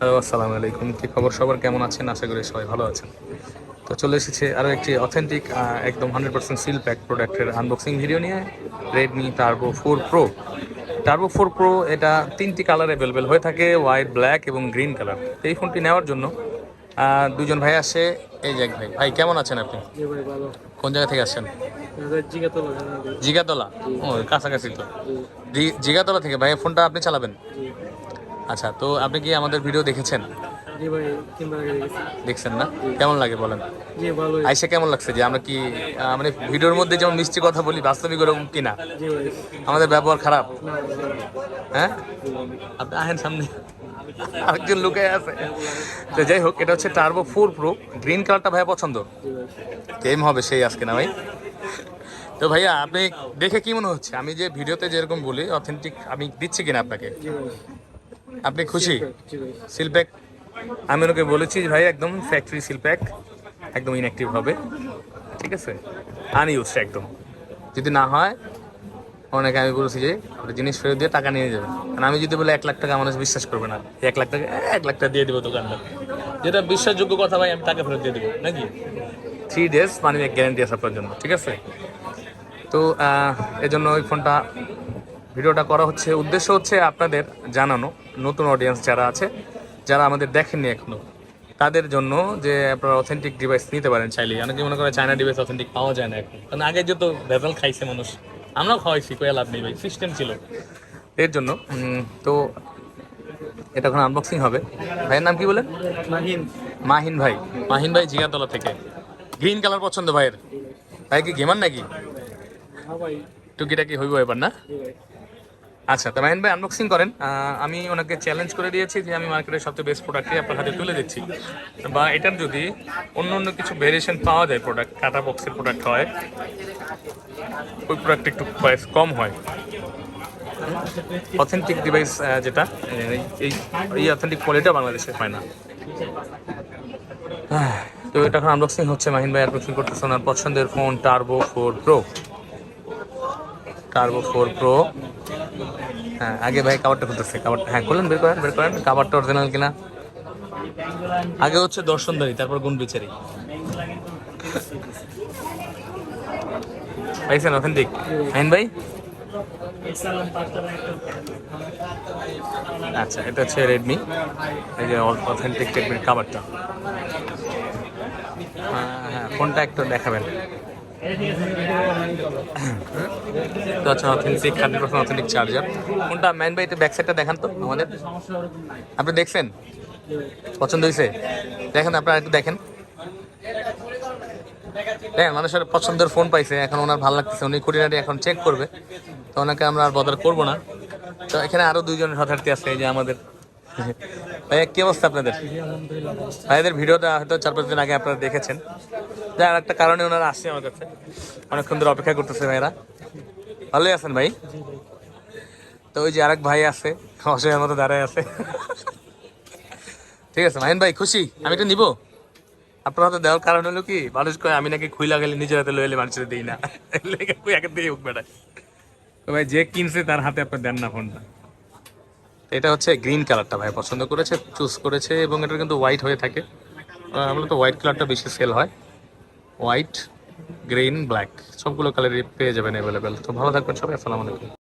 Hello আসসালামু আলাইকুম। কি খবর সবার? কেমন আছেন? আশা করি সবাই ভালো আছেন। তো চলে এসেছে আরও একটি অথেন্টিক একদম হান্ড্রেড পার্সেন্ট সিল প্যাক প্রোডাক্টের আনবক্সিং ভিডিও নিয়ে Redmi Turbo four Pro Turbo four Pro এটা তিনটি কালার অ্যাভেলেবেল হয়ে থাকে হোয়াইট ব্ল্যাক এবং গ্রিন কালার এই ফোনটি নেওয়ার জন্য দুজন ভাই আসে। এই যে এক ভাই। ভাই কেমন আছেন আপনি? কোন জায়গা থেকে আসছেন? জিগাতলা। ও কাছাকাছি তো। জিগাতলা থেকে। ভাই ফোনটা আপনি চালাবেন? আচ্ছা তো আপনি কি আমাদের ভিডিও দেখেছেন? জি ভাই তিনবার আগে দেখেছি। দেখছেন না? কেমন লাগে বলেন? জি আইসা কেমন লাগছে যে আমরা কি মানে ভিডিওর মধ্যে যেমন মিষ্টি কথা বলি বাস্তবিক ওরকম কিনা জি ভাই। আমাদের ব্যবহার খারাপ। হ্যাঁ? আপনি আহেন সামনে। আরেকজন লুকে আছে। তো যাই হোক এটা হচ্ছে টার্বো ফোর প্রো গ্রিন কালারটা ভাইয়া পছন্দ? গেম হবে সেই আজকে না ভাই? তো ভাইয়া আপনি দেখে কি মনে হচ্ছে? আমি যে ভিডিওতে যেরকম বলি অথেন্টিক আমি দিচ্ছি কিনা আপনাকে? আপনি খুশি? জি ভাই সিলপ্যাক আমি ওনাকে বলেছি ভাই একদম ফ্যাক্টরি সিলপ্যাক একদম ইনঅ্যাক্টিভ হবে। ঠিক আছে? আনইউজ একদম। যদি না হয় অনেকে আমি বলেছি যে ওটা জিনিস ফেরত দিয়ে টাকা নিয়ে যাবে। কারণ আমি যদি বলে এক লাখ টাকা মানুষ বিশ্বাস করবে না। এক লাখ টাকা এক লাখ টাকা দিয়ে দেবো দোকানটা যেটা বিশ্বাসযোগ্য কথা ভাই আমি টাকা ফেরত দিয়ে দেবো নাকি? থ্রি ডেজ মানে গ্যারান্টি আছে আপনার জন্য ঠিক আছে? তো এজন্য ওই ফোনটা ভিডিওটা করা হচ্ছে উদ্দেশ্য হচ্ছে আপনাদের জানানো নতুন অডিয়েন্স যারা আছে যারা আমাদের দেখেননি এখনও তাদের জন্য যে আপনারা অথেন্টিক ডিভাইস নিতে পারেন চাইলে। অনেকে মনে করে চায়না ডিভাইস অথেন্টিক পাওয়া যায় না এখন। কারণ আগে যত ভেজাল খাইছে মানুষ আমরাও খাওয়াইছি কোয়া লাভ নেই ভাই সিস্টেম ছিল। এর জন্য তো এটা এখন আনবক্সিং হবে। ভাইয়ের নাম কি বলেন? মাহিন। মাহিন ভাই। মাহিন ভাই জিগাতলা থেকে। গ্রিন কালার পছন্দ ভাইয়ের। ভাই কি গেমার নাকি? টুকিটাকি হইব এবার না? আচ্ছা তো মাহিন ভাই আনবক্সিং করেন। আমি ওনাকে চ্যালেঞ্জ করে দিয়েছি যে আমি মার্কেটের সবচেয়ে বেস্ট প্রোডাক্টই আপনার হাতে তুলে দিচ্ছি। বা এটার যদি অন্য অন্য কিছু ভেরিয়েশন পাওয়া যায় প্রোডাক্ট কাটা বক্সের প্রোডাক্ট হয়, ওই প্রোডাক্ট একটু প্রাইস কম হয়। অথেন্টিক ডিভাইস যেটা, এই- এই অথেন্টিক কোয়ালিটিটা বাংলাদেশে হয় না। তো এটা এখন আনবক্সিং হচ্ছে, মাহিন ভাই আনবক্সিং করতেছে ওনার পছন্দের phone Turbo four Pro Turbo four Pro হ্যাঁ আগে ভাই কাবারটা খুলতেছে কাবার হ্যাঁ খুলেন, বের করেন বের করেন। কাবারটা অরিজিনাল কিনা? আগে হচ্ছে দর্শনদারি তারপর গুণ বিচারি পাইছেন অথেন্টিক আইন ভাই? আচ্ছা এটা হচ্ছে রেডমি এই যে অথেন্টিক রেডমির কাবারটা হ্যাঁ ফোনটা একটু দেখাবেন? তো আচ্ছা authentic hundred percent authentic charger কোনটা? ম্যান ভাই ব্যাক সাইডটা দেখান তো আমাদের। আপনি দেখছেন? পছন্দ হয়েছে? দেখেন, আপনারা একটু দেখেন। দেখেন মানুষের পছন্দের ফোন পাইছে। এখন ওনার ভালো লাগতেছে। উনি খুঁটিনাটি এখন চেক করবে। তো ওনাকে আমরা আর বদল করব না। তো এখানে আরও দুইজনের শতার্থী আছে, এই যে আমাদের ভাইয়া, কি অবস্থা আপনাদের? ভাইদের ভিডিওটা হয়তো চার পাঁচ দিন আগে আপনারা দেখেছেন। যার একটা কারণে ওনারা আসছে আমার কাছে। অনেকক্ষণ ধরে অপেক্ষা করতেছে ভাইরা ভালোই আছেন ভাই? তো ওই যে আরেক ভাই আছে অসহায়ের মতো দাঁড়ায় আছে। ঠিক আছে, মাহিন ভাই, খুশি? আমি এটা নিবো? আপনার হাতে দেওয়ার কারণ হলো কি, মানুষ কয়, আমি নাকি খুইলা গেলে নিজের হাতে লইলে মানুষের দিই না। দিয়ে বেড়ায় তো ভাই, যে কিনছে তার হাতে আপনি দেন না ফোনটা। এটা হচ্ছে গ্রিন কালারটা ভাই, পছন্দ করেছে চুজ করেছে এবং এটা কিন্তু হোয়াইট হয়ে থাকে। মূলত হোয়াইট কালারটা বেশি সেল হয়। হোয়াইট গ্রিন ব্ল্যাক সবগুলো কালারই পেয়ে যাবেন অ্যাভেলেবেল তো ভালো থাকবেন সবাই, আসসালামু আলাইকুম।